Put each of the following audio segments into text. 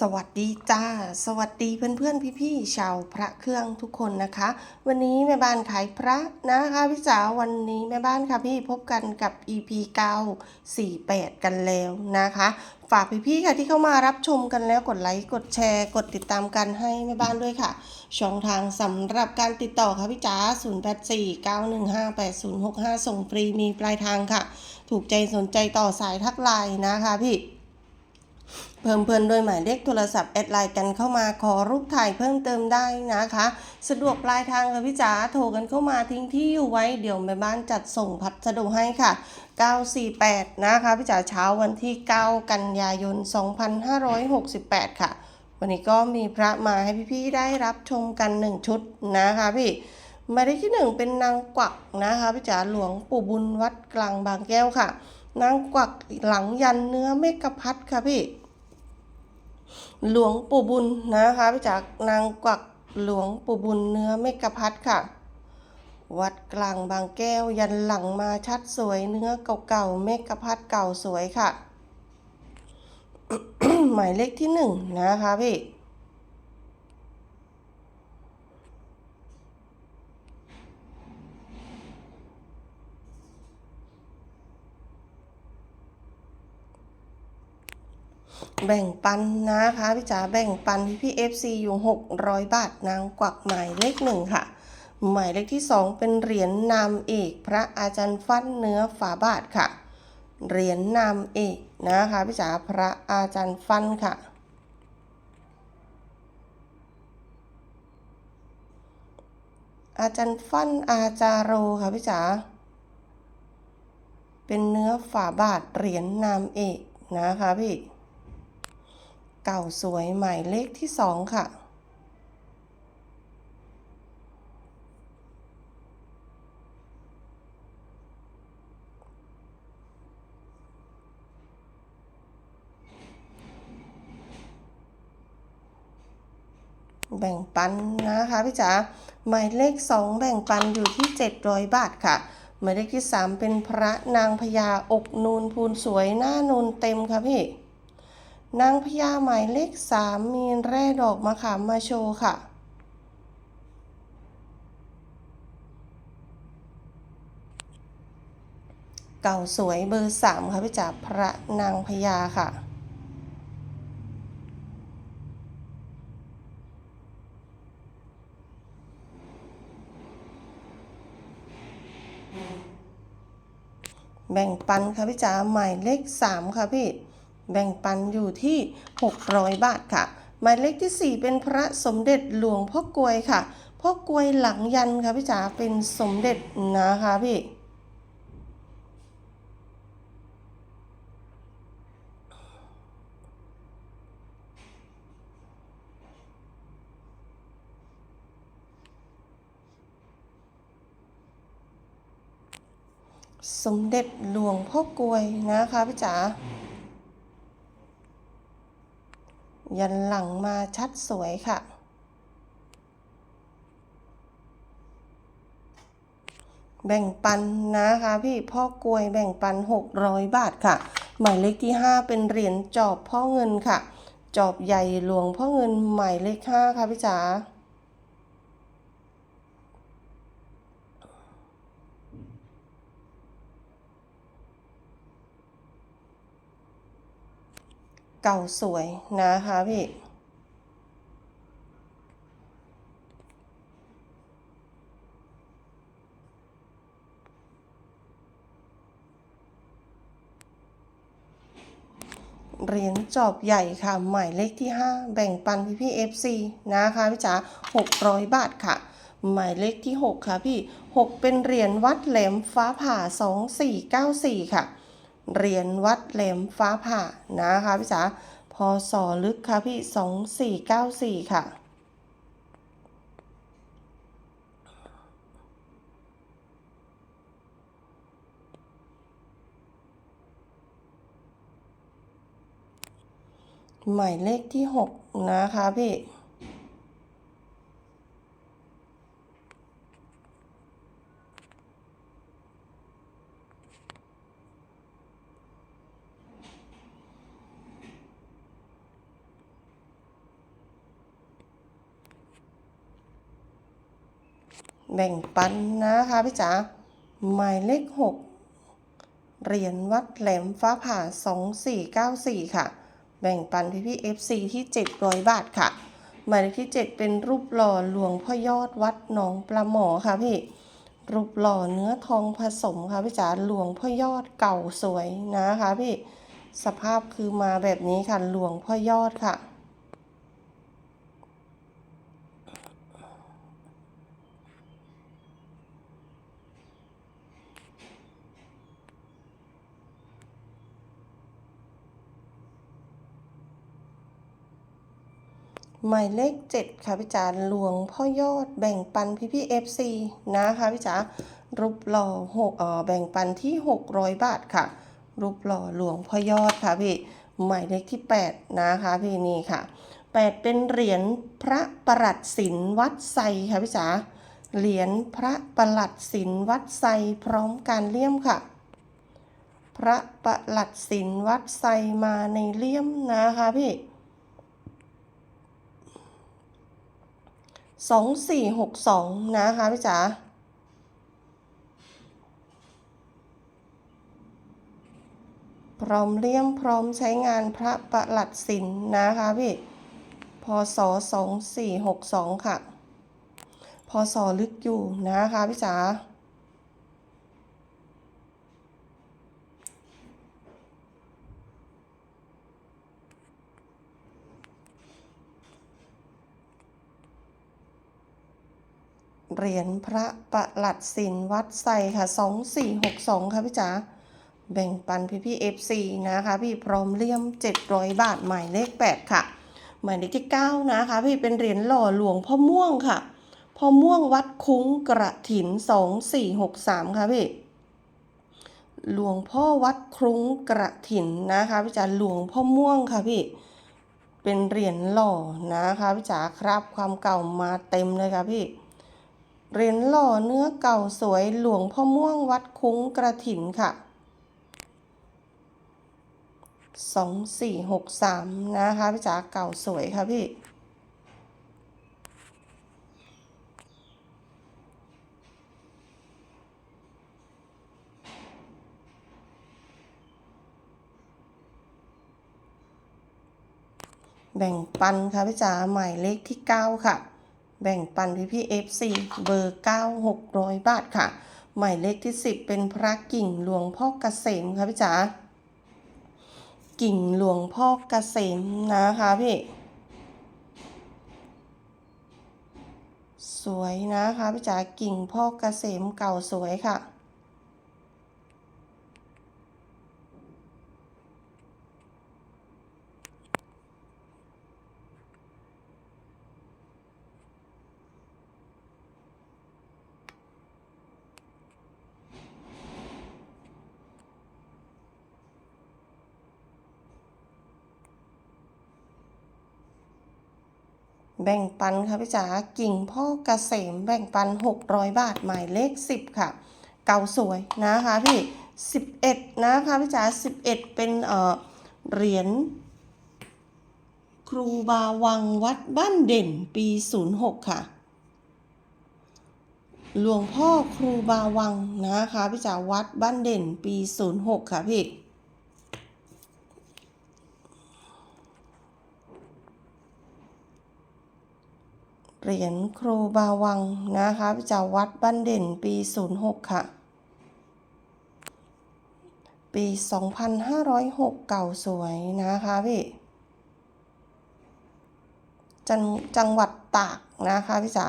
สวัสดีจ้า สวัสดีเพื่อนๆ พี่ๆชาวพระเครื่องทุกคนนะคะ วันนี้แม่บ้านขายพระนะคะพี่จ๋าวันนี้แม่บ้านค่ะพี่พบกันกับ EP 9 48 กันแล้วนะคะ ฝากพี่ๆค่ะที่เข้ามารับชมกันแล้วกดไลค์กดแชร์กดติดตามกันให้แม่บ้านด้วยค่ะ ช่องทางสำหรับการติดต่อค่ะพี่จ๋า0849158065 ส่งฟรีมีปลายทางค่ะ ถูกใจสนใจต่อสายทักไลน์นะคะพี่ เพิ่มเพื่อนด้วยหมายเลขโทรศัพท์แอดไลน์กันเข้ามาขอรูปถ่ายเพิ่มเติมได้นะคะ สะดวกปลายทางค่ะพี่จ๋าโทรกันเข้ามาทิ้งที่อยู่ไว้เดี๋ยวแม่บ้านจัดส่งพัสดุให้ค่ะ 948 นะคะพี่จ๋าเช้าวันที่ 9 กันยายน 2568 ค่ะ วันนี้ก็มีพระมาให้พี่ๆได้รับชมกัน 1 ชุดนะคะพี่หมายเลขที่1เป็นนางกวักนะคะพี่จ๋าหลวงปู่บุญวัดกลางบางแก้วค่ะ นางกวักหลังยันเนื้อเมกะพัดค่ะพี่ หลวงปู่บุญนะคะพี่จากนางกวักหลวงปู่บุญเนื้อเมกะพัดค่ะ วัดกลางบางแก้วยันหลังมาชัดสวยเนื้อเก่าๆเมกะพัดเก่าสวยค่ะ หมายเลขที่หนึ่งนะคะพี่ แบ่งปันนะคะพี่จ๋าแบ่งปันพี่พี่เอฟซีอยู่ 600 บาทนางกวักหมายเลขหนึ่งค่ะ หมายเลขที่ 2 เป็นเหรียญนามเอกพระอาจารย์ฟั่นเนื้อฝาบาทค่ะ เหรียญนามเอกนะคะพี่จ๋าพระอาจารย์ฟั่นค่ะ อาจารย์ฟั่นอาจารโรค่ะพี่จ๋าเป็นเนื้อฝาบาทเหรียญนามเอกนะคะพี่ เก่าสวยหมายเลขที่สองค่ะ แบ่งปันนะคะพี่จ๋าหมายเลขสองแบ่งปันอยู่ที่ 700 บาทค่ะหมายเลขที่สามเป็นพระนางพญาอกนูนพูนสวยหน้านูนเต็มค่ะพี่ นางพญาหมายเลขสามมีแร่ดอกมะขามมาโชว์ค่ะ เก่าสวยเบอร์สามค่ะพี่จ๋าพระนางพญาค่ะแบ่งปันค่ะพี่จ๋าหมายเลขสามค่ะพี่ แบ่งปันอยู่ที่ 600 บาทค่ะ หมายเลขที่ 4 เป็นพระสมเด็จหลวงพ่อกลวยค่ะพ่อกลวยหลังยันค่ะพี่จ๋าเป็นสมเด็จนะคะพี่สมเด็จหลวงพ่อกลวยนะคะพี่จ๋า ยันหลังมาชัดสวยค่ะ แบ่งปันนะคะพี่พ่อกลวยแบ่งปัน 600 บาทค่ะ หมายเลขที่ 5 เป็นเหรียญจอบพ่อเงินค่ะ จอบใหญ่หลวงพ่อเงินหมายเลข5ค่ะพี่จ๋า เก่าสวยนะคะพี่เหรียญจอบใหญ่ค่ะ หมายเลขที่ 5 แบ่งปันพี่พี่ FC นะคะพี่จ๋า600 บาทค่ะ หมายเลขที่ 6 ค่ะพี่ 6 เป็นเหรียญวัดแหลมฟ้าผ่า 2494 ค่ะ เหรียญวัดแหลมฟ้าผ่านะคะพี่จ๋าพอสอลึกค่ะพี่2494ค่ะหมายเลขที่ 6 นะคะพี่ แบ่งปันนะคะพี่จ๋าหมายเลขหกเหรียญวัดแหลมฟ้าผ่า 2494 ค่ะ แบ่งปันพี่พี่ FC ที่ 700 บาทค่ะ หมายเลขที่ 7 เป็นรูปหล่อหลวงพ่อยอดวัดหนองปลาหมอค่ะพี่ รูปหล่อเนื้อทองผสมค่ะพี่จ๋าหลวงพ่อยอดเก่าสวยนะคะพี่ สภาพคือมาแบบนี้ค่ะหลวงพ่อยอดค่ะ หมายเลข 7 ค่ะพี่จ๋าหลวงพ่อยอดแบ่งปันพี่พี่เอฟซีนะคะพี่จ๋ารูปหล่อหกเอ่อแบ่งปันที่ 600 บาทค่ะ รูปหล่อหลวงพ่อยอดค่ะพี่หมายเลขที่ 8 นะคะพี่นี่ค่ะ 8 เป็นเหรียญพระประหลัดศิลวัดไซค่ะพี่จ๋าเหรียญพระประหลัดศิลวัดไซพร้อมการเลี่ยมค่ะ พระประหลัดศิลวัดไซมาในเลี่ยมนะคะพี่ สองสี่หกสองนะคะพี่จ๋าพร้อมเลี่ยมพร้อมใช้งานพระประหลัดศิลนนะคะพี่พศสองสี่หกสองค่ะพศลึกอยู่นะคะพี่จ๋า เหรียญพระประหลัดศิลวัดไซค่ะ2462ค่ะพี่จ๋าแบ่งปันพี่พี่ FC นะคะ พี่พร้อมเลี่ยม700บาทหมายเลข8ค่ะ หมายเลขที่9นะคะ พี่เป็นเหรียญหล่อหลวงพ่อม่วงค่ะพ่อม่วงวัดคุ้งกระถิน2463ค่ะพี่หลวงพ่อวัดคุ้งกระถินนะคะพี่จ๋าหลวงพ่อม่วงค่ะพี่เป็นเหรียญหล่อนะคะพี่จ๋าครับความเก่ามาเต็มเลยค่ะพี่ เหรียญหล่อเนื้อเก่าสวยหลวงพ่อม่วงวัดคุ้งกระถินค่ะ สองสี่หกสามนะคะพี่จ๋าเก่าสวยค่ะพี่แบ่งปันค่ะพี่จ๋าหมายเลขที่ 9 ค่ะ แบ่งปันพี่พี่ FC เบอร์9 600บาทค่ะ หมายเลขที่10เป็นพระกิ่งหลวงพ่อเกษมค่ะพี่จ๋ากิ่งหลวงพ่อเกษมนะคะพี่ สวยนะคะพี่จ๋ากิ่งพ่อเกษมเก่าสวยค่ะ แบ่งปันค่ะพี่จ๋ากิ่งพ่อเกษมแบ่งปัน 600 บาทหมายเลข 10 ค่ะ เก่าสวยนะคะพี่ 11 นะคะพี่จ๋า11 เป็นเอ่อเหรียญครูบาวังวัดบ้านเด่นปี 06 ค่ะ หลวงพ่อครูบาวังนะคะพี่จ๋าวัดบ้านเด่นปี 06 ค่ะพี่ เหรียญครูบาวังนะคะพี่จ๋าวัดบ้านเด่นปี 06 ค่ะ ปี 2506 เก่าสวยนะคะพี่จังจังหวัดตากนะคะพี่จ๋า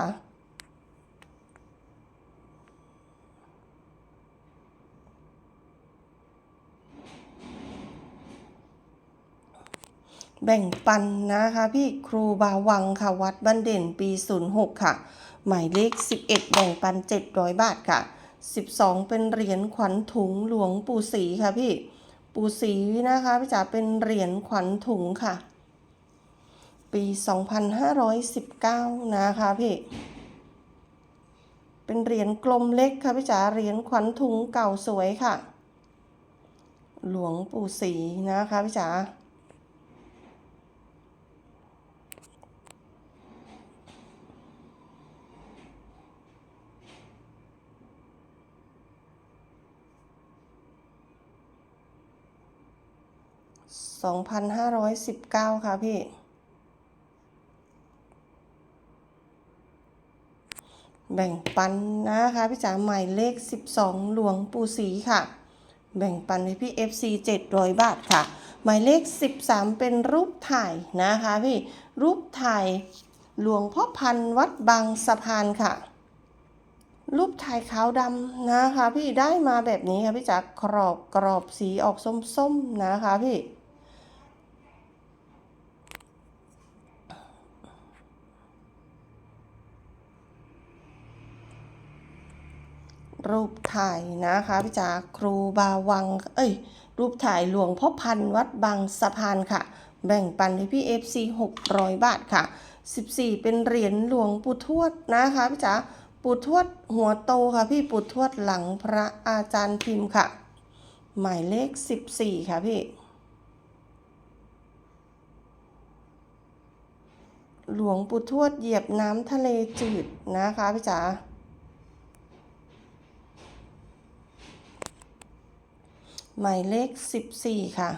แบ่งปันนะคะพี่ครูบาวังค่ะวัดบ้านเด่นปี 06 ค่ะ หมายเลข 11 แบ่งปัน 700 บาทค่ะ 12 เป็นเหรียญขวัญถุงหลวงปู่ศรีค่ะพี่ปู่ศรีนะคะพี่จ๋าเป็นเหรียญขวัญถุงค่ะ ปี 2519 นะคะพี่เป็นเหรียญกลมเล็กค่ะพี่จ๋าเหรียญขวัญถุงเก่าสวยค่ะ หลวงปู่ศรีนะคะพี่จ๋า 2,519 ค่ะพี่ แบ่งปันนะคะพี่จ๋าหมายเลข 12 หลวงปู่ศรีค่ะ แบ่งปันให้พี่ FC 700 บาทค่ะ หมายเลข 13 เป็นรูปถ่ายนะคะพี่ รูปถ่ายหลวงพ่อพันวัดบางสะพานค่ะ รูปถ่ายขาวดำนะคะ พี่ได้มาแบบนี้ค่ะพี่จ๋ากรอบกรอบสีออกส้มๆนะคะพี่ รูปถ่ายนะคะพี่จ๋าครูบาวัง เอ้ย รูปถ่ายหลวงพ่อพันวัดบางสะพานค่ะ แบ่งปันให้พี่ FC 600บาทค่ะ14เป็นเหรียญหลวงปู่ทวดนะคะพี่จ๋าปู่ทวดหัวโตค่ะพี่ปู่ทวดหลังพระอาจารย์พิมพ์ค่ะ หมายเลข14ค่ะพี่หลวงปู่ทวดเหยียบน้ำทะเลจืดนะคะพี่จ๋า หมายเลข 14 ค่ะ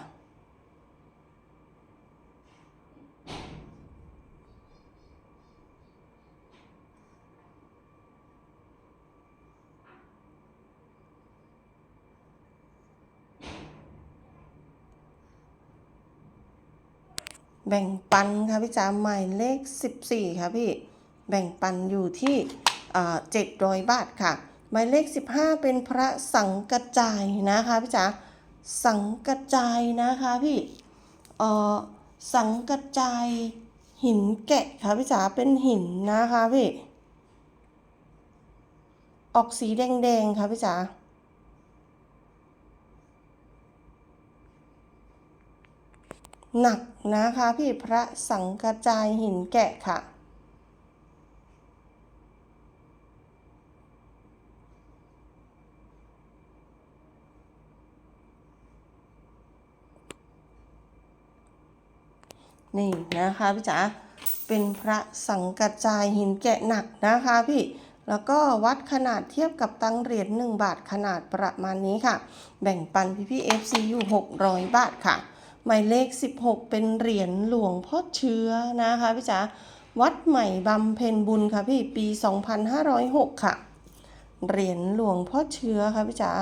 แบ่งปันค่ะพี่จ๋าหมายเลข 14 ค่ะพี่ แบ่งปันอยู่ที่เจ็ดร้อยบาทค่ะ หมายเลข 15 เป็นพระสังกระจายนะคะพี่จ๋า สังกระจายนะคะพี่เอ่อสังกระจายหินแกะค่ะพี่จ๋าเป็นหินนะคะพี่ ออกสีแดงๆค่ะพี่จ๋าหนักนะคะพี่พระสังกระจายหินแกะค่ะ นี่นะคะพี่จ๋าเป็นพระสังกระจายหินแกะหนักนะคะพี่แล้วก็วัดขนาดเทียบกับตังเหรียญ1บาทขนาดประมาณนี้ค่ะ แบ่งปันพี่พี่ FC อยู่600 บาทค่ะ หมายเลข 16 เป็นเหรียญหลวงพ่อเชื้อนะคะพี่จ๋าวัดใหม่บำเพ็ญบุญค่ะพี่ปี 2506 ค่ะ เหรียญหลวงพ่อเชื้อค่ะพี่จ๋า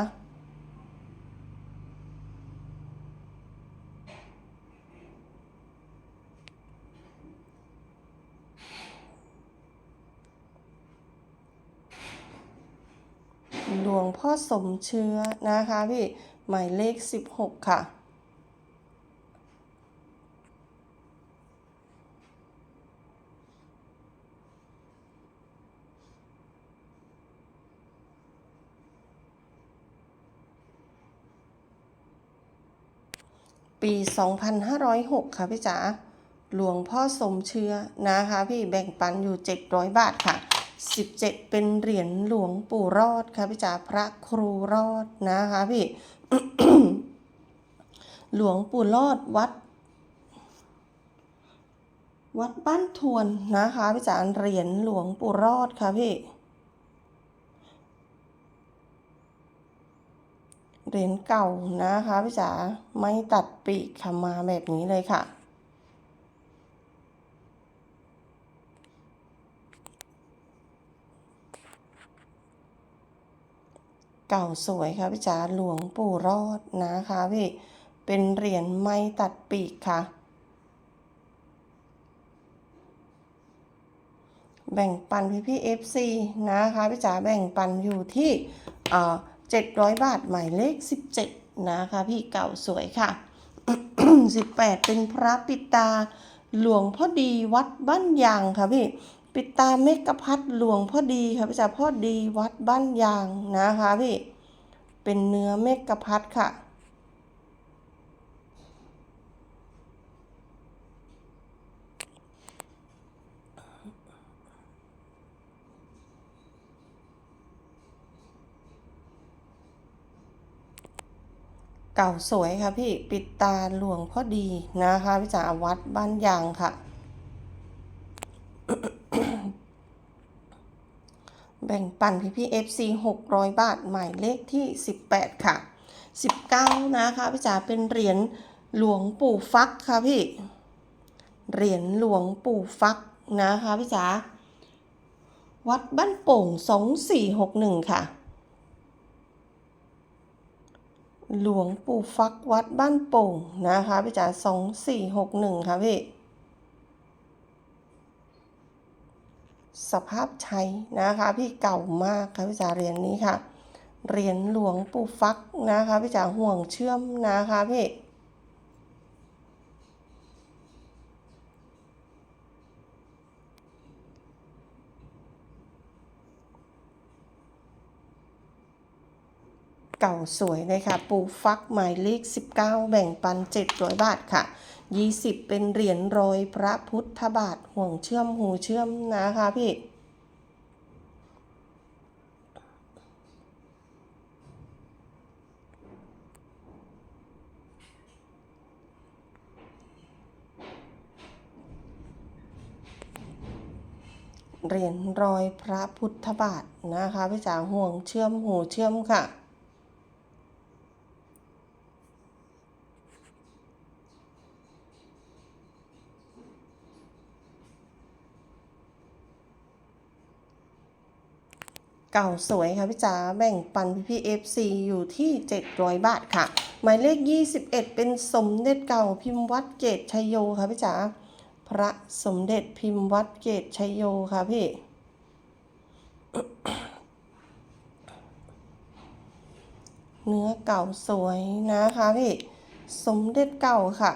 หลวงพ่อสมเชื้อนะคะพี่หมายเลข 16 ค่ะปี 2506 ค่ะพี่จ๋า หลวงพ่อสมเชื้อนะคะพี่แบ่งปันอยู่ 700 บาทค่ะ 17 เป็นเหรียญหลวงปู่รอดค่ะพี่จ๋าพระครูรอดนะคะพี่หลวงปู่รอดวัด วัดบ้านทวนนะคะพี่จ๋าเหรียญหลวงปู่รอดค่ะพี่เหรียญเก่านะคะพี่จ๋าไม่ตัดปีกค่ะมาแบบนี้เลยค่ะ เก่าสวยค่ะพี่จ๋าหลวงปู่รอดนะคะพี่เป็นเหรียญไม่ตัดปีกค่ะ แบ่งปันพี่พี่เอฟซีนะคะพี่จ๋าแบ่งปันอยู่ที่เอ่อเจ็ดร้อยบาทหมายเลขสิบเจ็ดนะคะพี่เก่าสวยค่ะสิบแปดเป็นพระปิตาหลวงพ่อดีวัดบ้านยางค่ะพี่ ปิดตาเมกพัดหลวงพ่อดีค่ะพี่จ๋าพ่อดีวัดบ้านยางนะคะพี่เป็นเนื้อเมกพัดค่ะ เก่าสวยค่ะพี่ปิดตาหลวงพ่อดีนะคะพี่จ๋าวัดบ้านยางค่ะ แบ่งปันพี่พี่ FC 600บาทหมายเลขที่18ค่ะ19นะคะพี่จ๋าเป็นเหรียญหลวงปู่ฟักค่ะพี่ เหรียญหลวงปู่ฟักนะคะพี่จ๋าวัดบ้านโป่ง2461ค่ะ หลวงปู่ฟักวัดบ้านโป่งนะคะพี่จ๋า2461ค่ะพี่ สภาพใช้นะคะ พี่เก่ามากค่ะพี่จ๋าเหรียญนี้ค่ะเหรียญหลวงปู่ฟักนะคะพี่จ๋าห่วงเชื่อมนะคะพี่ เก่าสวยเลยค่ะ ปูฟักหมายเลข 19 แบ่งปัน 700 บาทค่ะ 20 เป็นเหรียญโรยพระพุทธบาทห่วงเชื่อมหูเชื่อมนะคะพี่เหรียญรอยพระพุทธบาทนะคะพี่จ๋าห่วงเชื่อมหูเชื่อมค่ะ เก่าสวยค่ะพี่จ๋าแบ่งปันพี่พี่เอฟซีอยู่ที่ 700 บาทค่ะ หมายเลข 21 เป็นสมเด็จเก่าพิมพ์วัดเกตชัยโยค่ะพี่จ๋าพระสมเด็จพิมพ์วัดเกตชัยโยค่ะพี่เนื้อเก่าสวยนะคะพี่ สมเด็จเก่าค่ะ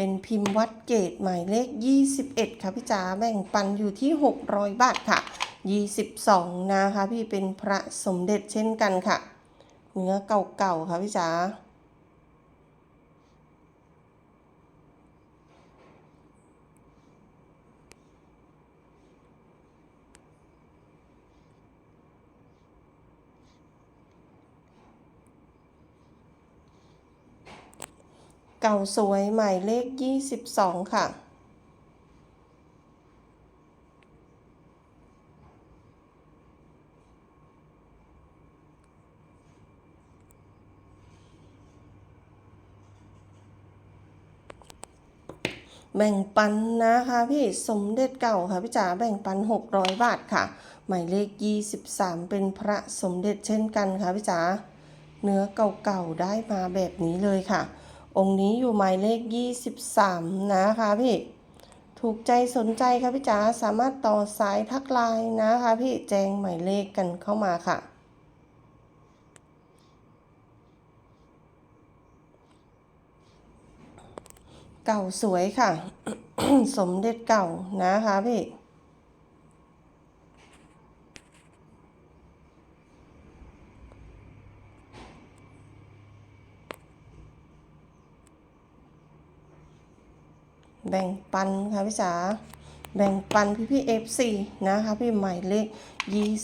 เป็นพิมพ์วัดเกตหมายเลข 21 ค่ะพี่จ๋าแบ่งปันอยู่ที่ 600 บาทค่ะ 22 นะคะ พี่เป็นพระสมเด็จเช่นกันค่ะ เนื้อเก่าๆค่ะพี่จ๋า เก่าสวยหมายเลข 22 ค่ะ แบ่งปันนะคะพี่สมเด็จเก่าค่ะพี่จ๋าแบ่งปัน 600 บาทค่ะ หมายเลข 23 เป็นพระสมเด็จเช่นกันค่ะพี่จ๋าเนื้อเก่าๆได้มาแบบนี้เลยค่ะ องค์นี้อยู่หมายเลข 23 นะคะพี่ ถูกใจสนใจค่ะพี่จ๋าสามารถต่อสายทักไลน์นะคะพี่แจ้งหมายเลขกันเข้ามาค่ะเก่าสวยค่ะ สมเด็จเก่านะคะพี่ แบ่งปันค่ะพี่จ๋าแบ่งปันพี่พี่เอฟซีนะคะพี่หมายเลข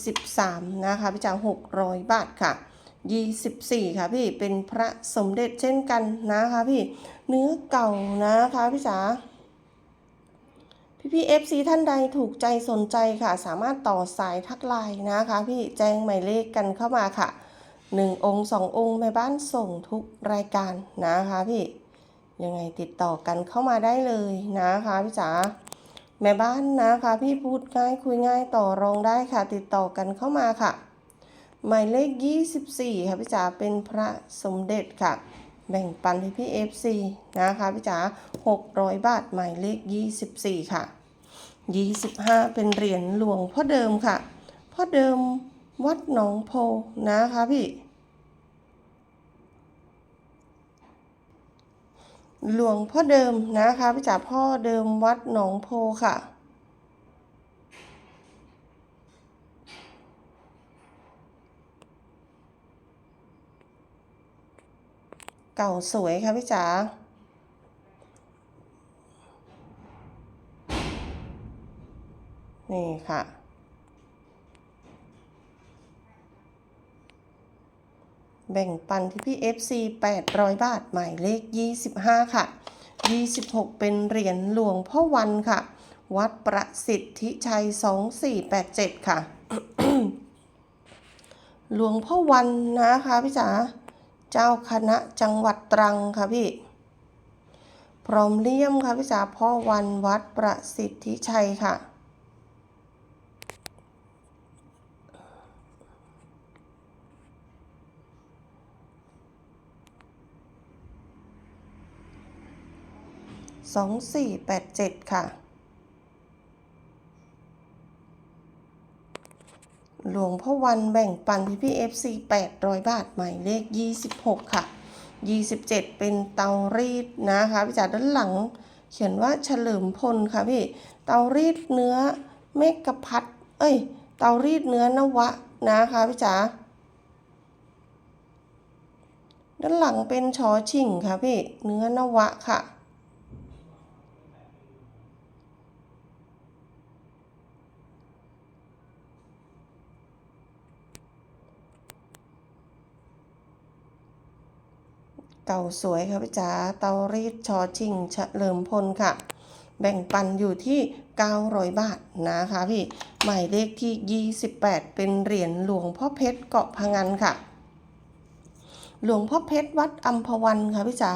23นะคะพี่จ๋า600บาทค่ะ24ค่ะพี่เป็นพระสมเด็จเช่นกันนะคะพี่เนื้อเก่านะคะพี่จ๋าพี่พี่เอฟซีท่านใดถูกใจสนใจค่ะ สามารถต่อสายทักไลน์นะคะ พี่แจ้งหมายเลขกันเข้ามาค่ะ1องค์2องค์แม่บ้านส่งทุกรายการนะคะพี่ ยังไงติดต่อกันเข้ามาได้เลยนะคะพี่จ๋าแม่บ้านนะคะ พี่พูดง่ายคุยง่ายต่อรองได้ค่ะ ติดต่อกันเข้ามาค่ะ หมายเลข 24 ค่ะพี่จ๋าเป็นพระสมเด็จค่ะ แบ่งปันให้พี่ FC นะคะพี่จ๋า600 บาทหมายเลข 24 ค่ะ 25 เป็นเหรียญหลวงพ่อเดิมค่ะพ่อเดิมวัดหนองโพนะคะพี่ หลวงพ่อเดิมนะคะพี่จ๋าพ่อเดิมวัดหนองโพค่ะ เก่าสวยค่ะพี่จ๋านี่ค่ะ แบ่งปันที่พี่ FC 800 บาท หมายเลข 25 ค่ะ 26 เป็นเหรียญหลวงพ่อวันค่ะ วัดประสิทธิชัย 2487 ค่ะ หลวงพ่อวันนะคะพี่จ๋า เจ้าคณะจังหวัดตรังค่ะพี่ พร้อมเลี่ยมค่ะพี่จ๋าพ่อวันวัดประสิทธิชัยค่ะ สองสี่แปดเจ็ดค่ะ หลวงพ่อวันแบ่งปันพี่พี่เอฟซีแปดร้อยบาทหมายเลขยี่สิบหกค่ะยี่สิบเจ็ดเป็นเตารีดนะคะพี่จ๋าด้านหลัง เขียนว่าเฉลิมพลค่ะพี่ เตารีดเนื้อเมกะพัด เอ้ย เตารีดเนื้อนวะนะคะพี่จ๋าด้านหลังเป็นชอชิ่งค่ะพี่ เนื้อนวะค่ะ เก่าสวยค่ะพี่จ๋าเตารีดชอชิงเฉลิมพลค่ะ แบ่งปันอยู่ที่ 900 บาทนะคะพี่หมายเลขที่ 28 เป็นเหรียญหลวงพ่อเพชรเกาะพังงันค่ะ หลวงพ่อเพชรวัดอัมพวันค่ะพี่จ๋า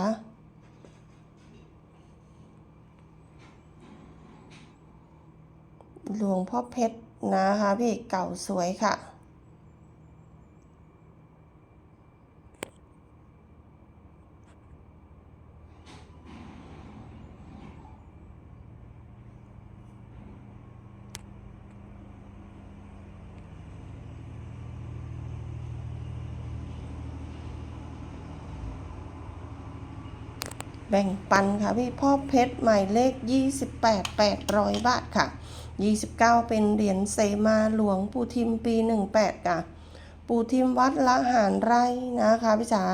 หลวงพ่อเพชรนะคะพี่เก่าสวยค่ะ แบ่งปันค่ะพี่พ่อเพชรหมายเลข 28 800 บาทค่ะ 29 เป็นเหรียญเซมาหลวงปู่ทิมปี 18 ค่ะ ปู่ทิมวัดละหารไร่นะคะพี่จ๋า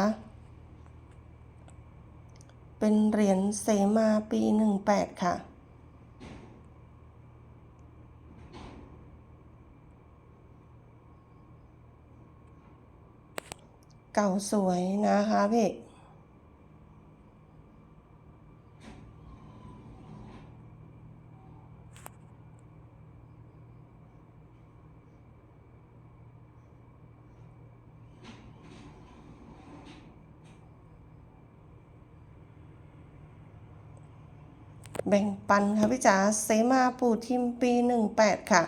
เป็นเหรียญเสมาปี 18 ค่ะเก่าสวยนะคะพี่ แบ่ง ปันค่ะพี่จ๋าเสมาปู่ทิมปี 18 ค่ะ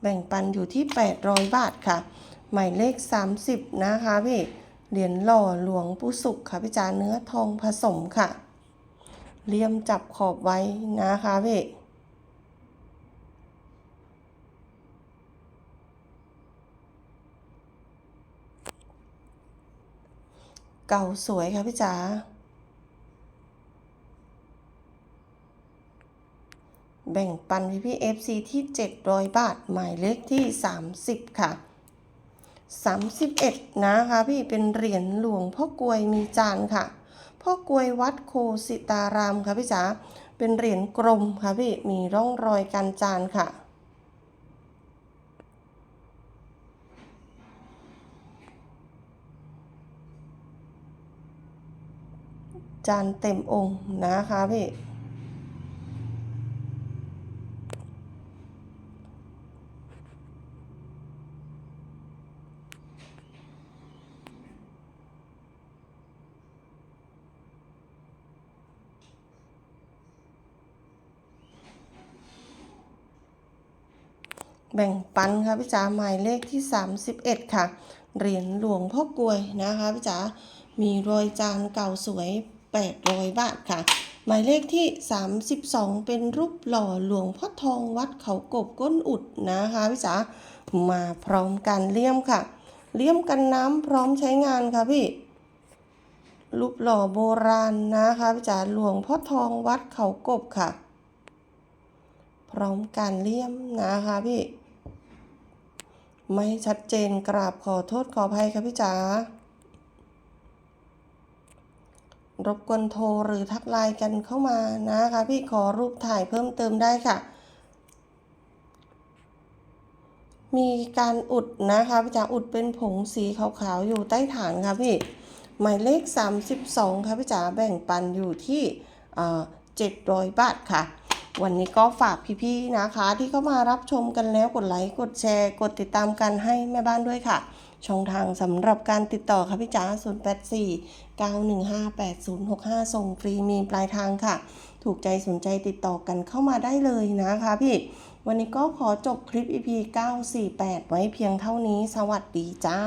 แบ่งปันอยู่ที่ 800 บาทค่ะ หมายเลข 30 นะคะพี่เหรียญหล่อหลวงปู่สุขค่ะพี่จ๋าเนื้อทองผสมค่ะเลี่ยมจับขอบไว้นะคะพี่เก่าสวยค่ะพี่จ๋า แบ่งปันพี่พี่ FC ที่ 700 บาท หมายเลขที่ 30 ค่ะ 31 นะคะพี่เป็นเหรียญหลวงพ่อกลวยมีจานค่ะ พ่อกลวยวัดโคสิตารามค่ะพี่จ๋าเป็นเหรียญกลมค่ะพี่มีร่องรอยการจานค่ะจานเต็มองค์นะคะพี่ แบ่งปันค่ะพี่จ๋าหมายเลขที่ 31 ค่ะ เหรียญหลวงพ่อกลวยนะคะพี่จ๋ามีรอยจานเก่าสวย 800 บาทค่ะ หมายเลขที่ 32 เป็นรูปหล่อหลวงพ่อทองวัดเขากบก้นอุดนะคะพี่จ๋ามาพร้อมกันเลี่ยมค่ะ เลี่ยมกันน้ำพร้อมใช้งานค่ะพี่รูปหล่อโบราณนะคะพี่จ๋าหลวงพ่อทองวัดเขากบค่ะ พร้อมการเลี่ยมนะคะพี่ ไม่ชัดเจนกราบขอโทษขออภัยครับพี่จ๋ารบกวนโทรหรือทักไลน์กันเข้ามานะคะ พี่ขอรูปถ่ายเพิ่มเติมได้ค่ะ มีการอุดนะคะพี่จ๋าอุดเป็นผงสีขาวๆอยู่ใต้ฐานค่ะพี่ หมายเลข 32 ค่ะพี่จ๋าแบ่งปันอยู่ที่เจ็ดร้อยบาทค่ะ วันนี้ก็ฝากพี่ๆนะคะ ที่เข้ามารับชมกันแล้วกดไลค์กดแชร์ กดติดตามกันให้แม่บ้านด้วยค่ะ ช่องทางสำหรับการติดต่อค่ะพี่จ๋า084 915 8065 ส่งฟรีมีปลายทางค่ะ ถูกใจสนใจติดต่อกันเข้ามาได้เลยนะคะพี่ วันนี้ก็ขอจบคลิป EP 948 ไว้เพียงเท่านี้ สวัสดีจ้า